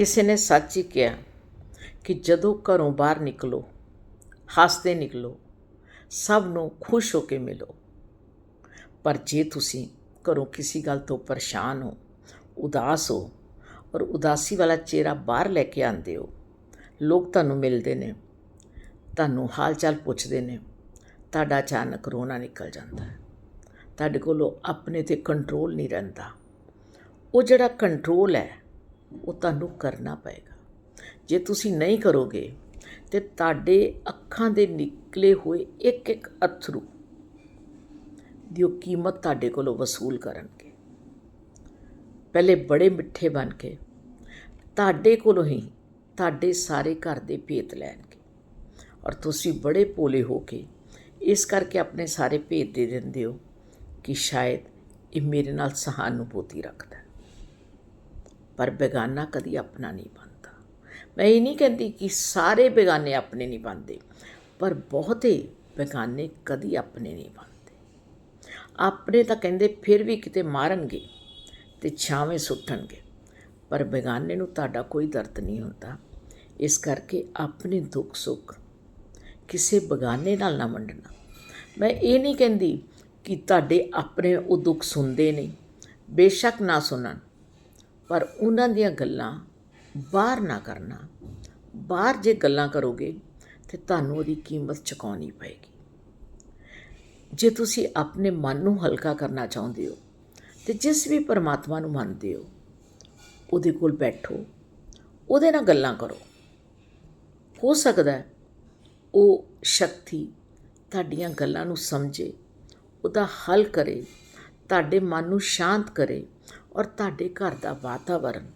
ਕਿਸੇ ਨੇ ਸੱਚ ਹੀ ਕਿਹਾ ਕਿ ਜਦੋਂ ਘਰੋਂ ਬਾਹਰ ਨਿਕਲੋ, ਹੱਸਦੇ ਨਿਕਲੋ, ਸਭ ਨੂੰ ਖੁਸ਼ ਹੋ ਕੇ ਮਿਲੋ। ਪਰ ਜੇ ਤੁਸੀਂ ਘਰੋਂ ਕਿਸੇ ਗੱਲ ਤੋਂ ਪਰੇਸ਼ਾਨ ਹੋ, ਉਦਾਸ ਹੋ ਔਰ ਉਦਾਸੀ ਵਾਲਾ ਚਿਹਰਾ ਬਾਹਰ ਲੈ ਕੇ ਆਉਂਦੇ ਹੋ, ਲੋਕ ਤੁਹਾਨੂੰ ਮਿਲਦੇ ਨੇ, ਤੁਹਾਨੂੰ ਹਾਲ ਚਾਲ ਪੁੱਛਦੇ ਨੇ, ਤੁਹਾਡਾ ਅਚਾਨਕ ਰੋਣਾ ਨਿਕਲ ਜਾਂਦਾ ਹੈ। ਤੁਹਾਡੇ ਕੋਲੋਂ ਆਪਣੇ ਤੇ ਕੰਟਰੋਲ ਨਹੀਂ ਰਹਿੰਦਾ। ਉਹ ਜਿਹੜਾ ਕੰਟਰੋਲ ਹੈ ਉਹ ਤੁਹਾਨੂੰ ਕਰਨਾ ਪਏਗਾ। ਜੇ ਤੁਸੀਂ ਨਹੀਂ ਕਰੋਗੇ, ਤੇ ਤੁਹਾਡੇ ਅੱਖਾਂ ਦੇ ਨਿਕਲੇ ਹੋਏ ਇੱਕ ਇੱਕ ਅਥਰੂ ਦੀ ਉਹ ਕੀਮਤ ਤੁਹਾਡੇ ਕੋਲੋਂ ਵਸੂਲ ਕਰਨਗੇ। ਪਹਿਲੇ ਬੜੇ ਮਿੱਠੇ ਬਣ ਕੇ ਤੁਹਾਡੇ ਕੋਲੋਂ ਹੀ ਤੁਹਾਡੇ ਸਾਰੇ ਘਰ ਦੇ ਭੇਤ ਲੈਣਗੇ। ਔਰ ਤੁਸੀਂ ਬੜੇ ਭੋਲੇ ਹੋ ਕੇ ਇਸ ਕਰਕੇ ਆਪਣੇ ਸਾਰੇ ਭੇਤ ਦੇ ਦਿੰਦੇ ਹੋ ਕਿ ਸ਼ਾਇਦ ਇਹ ਮੇਰੇ ਨਾਲ ਸਹਾਨੁਭੂਤੀ ਰੱਖਦਾ ਪਰ ਬੇਗਾਨਾ ਕਦੀ ਆਪਣਾ ਨਹੀਂ ਬਣਦਾ। ਮੈਂ ਇਹ ਨਹੀਂ ਕਹਿੰਦੀ ਕਿ ਸਾਰੇ ਬੇਗਾਨੇ ਆਪਣੇ ਨਹੀਂ ਬਣਦੇ, ਪਰ ਬਹੁਤੇ ਬੇਗਾਨੇ ਕਦੀ ਆਪਣੇ ਨਹੀਂ ਬਣਦੇ। ਆਪਣੇ ਤਾਂ ਕਹਿੰਦੇ ਫਿਰ ਵੀ ਕਿਤੇ ਮਾਰਨਗੇ ਤੇ ਛਾਵੇਂ ਸੁੱਟਣਗੇ, ਪਰ ਬੇਗਾਨੇ ਨੂੰ ਤੁਹਾਡਾ ਕੋਈ ਦਰਦ ਨਹੀਂ ਹੁੰਦਾ। ਇਸ ਕਰਕੇ ਆਪਣੇ ਦੁੱਖ ਸੁੱਖ ਕਿਸੇ ਬਗਾਨੇ ਨਾਲ ਨਾ ਵੰਡਣਾ। ਮੈਂ ਇਹ ਨਹੀਂ ਕਹਿੰਦੀ ਕਿ ਤੁਹਾਡੇ ਆਪਣੇ ਉਹ ਦੁੱਖ ਸੁਣਦੇ ਨਹੀਂ, ਬੇਸ਼ੱਕ ਨਾ ਸੁਣਨ। ਪਰ ਉਹਨਾਂ ਦੀਆਂ ਗੱਲਾਂ ਬਾਹਰ ਨਾ ਕਰਨਾ। ਬਾਹਰ ਜੇ ਗੱਲਾਂ ਕਰੋਗੇ, ਤੇ ਤੁਹਾਨੂੰ ਉਹਦੀ ਕੀਮਤ ਚੁਕਾਉਣੀ ਪਏਗੀ। ਜੇ ਤੁਸੀਂ ਆਪਣੇ ਮਨ ਨੂੰ ਹਲਕਾ ਕਰਨਾ ਚਾਹੁੰਦੇ ਹੋ, ਤੇ ਜਿਸ ਵੀ ਪਰਮਾਤਮਾ ਨੂੰ ਮੰਨਦੇ ਹੋ, ਉਹਦੇ ਕੋਲ ਬੈਠੋ, ਉਹਦੇ ਨਾਲ ਗੱਲਾਂ ਕਰੋ। ਹੋ ਸਕਦਾ ਹੈ ਉਹ ਸ਼ਕਤੀ ਤੁਹਾਡੀਆਂ ਗੱਲਾਂ ਨੂੰ ਸਮਝੇ, ਉਹਦਾ ਹੱਲ ਕਰੇ, ਤੁਹਾਡੇ ਮਨ ਨੂੰ ਸ਼ਾਂਤ ਕਰੇ ਔਰ ਤੁਹਾਡੇ ਘਰ ਦਾ ਵਾਤਾਵਰਨ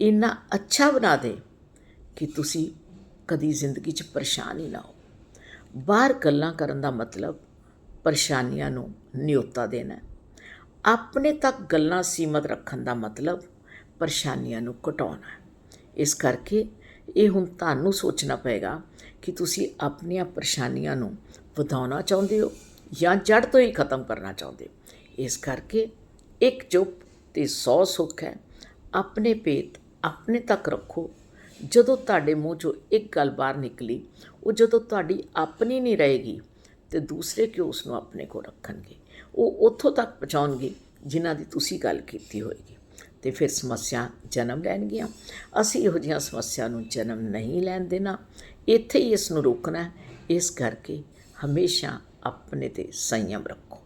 ਇੰਨਾ ਅੱਛਾ ਬਣਾ ਦੇ ਕਿ ਤੁਸੀਂ ਕਦੀ ਜ਼ਿੰਦਗੀ 'ਚ ਪਰੇਸ਼ਾਨ ਹੀ ਨਾ ਹੋ। ਬਾਹਰ ਗੱਲਾਂ ਕਰਨ ਦਾ ਮਤਲਬ ਪਰੇਸ਼ਾਨੀਆਂ ਨੂੰ ਨਿਯੋਤਾ ਦੇਣਾ ਆਪਣੇ ਤੱਕ ਗੱਲਾਂ ਸੀਮਤ ਰੱਖਣ ਦਾ ਮਤਲਬ ਪਰੇਸ਼ਾਨੀਆਂ ਨੂੰ ਘਟਾਉਣਾ ਇਸ ਕਰਕੇ ਇਹ ਹੁਣ ਤੁਹਾਨੂੰ ਸੋਚਣਾ ਪਏਗਾ ਕਿ ਤੁਸੀਂ ਆਪਣੀਆਂ ਪਰੇਸ਼ਾਨੀਆਂ ਨੂੰ ਵਧਾਉਣਾ ਚਾਹੁੰਦੇ ਹੋ ਜਾਂ ਜੜ ਤੋਂ ਹੀ ਖਤਮ ਕਰਨਾ ਚਾਹੁੰਦੇ ਹੋ। ਇਸ ਕਰਕੇ ਇੱਕ ਚੁੱਪ ਤੇ ਸੌ ਸੁੱਖ ਹੈ। ਆਪਣੇ ਭੇਤ ਆਪਣੇ ਤੱਕ ਰੱਖੋ। ਜਦੋਂ ਤੁਹਾਡੇ ਮੂੰਹ ਚੋਂ ਇੱਕ ਗੱਲ ਬਾਹਰ ਨਿਕਲੀ, ਉਹ ਜਦੋਂ ਤੁਹਾਡੀ ਆਪਣੀ ਨਹੀਂ ਰਹੇਗੀ, ਤੇ ਦੂਸਰੇ ਕਿਉਂ ਉਸ ਨੂੰ ਆਪਣੇ ਕੋਲ ਰੱਖਣਗੇ? ਉਹ ਉੱਥੋਂ ਤੱਕ ਪਹੁੰਚਾਉਣਗੇ ਜਿਨ੍ਹਾਂ ਦੀ ਤੁਸੀਂ ਗੱਲ ਕੀਤੀ ਹੋਏਗੀ। ਤੇ ਫਿਰ ਸਮੱਸਿਆ ਜਨਮ ਲੈਣਗੀਆਂ। ਅਸੀਂ ਇਹੋ ਜਿਹੀਆਂ ਸਮੱਸਿਆ ਨੂੰ ਜਨਮ ਨਹੀਂ ਲੈਣ ਦੇਣਾ। ਇੱਥੇ ਹੀ ਇਸ ਨੂੰ ਰੋਕਣਾ ਇਸ ਕਰਕੇ ਹਮੇਸ਼ਾ ਆਪਣੇ ਤੇ ਸੰਯਮ ਰੱਖੋ।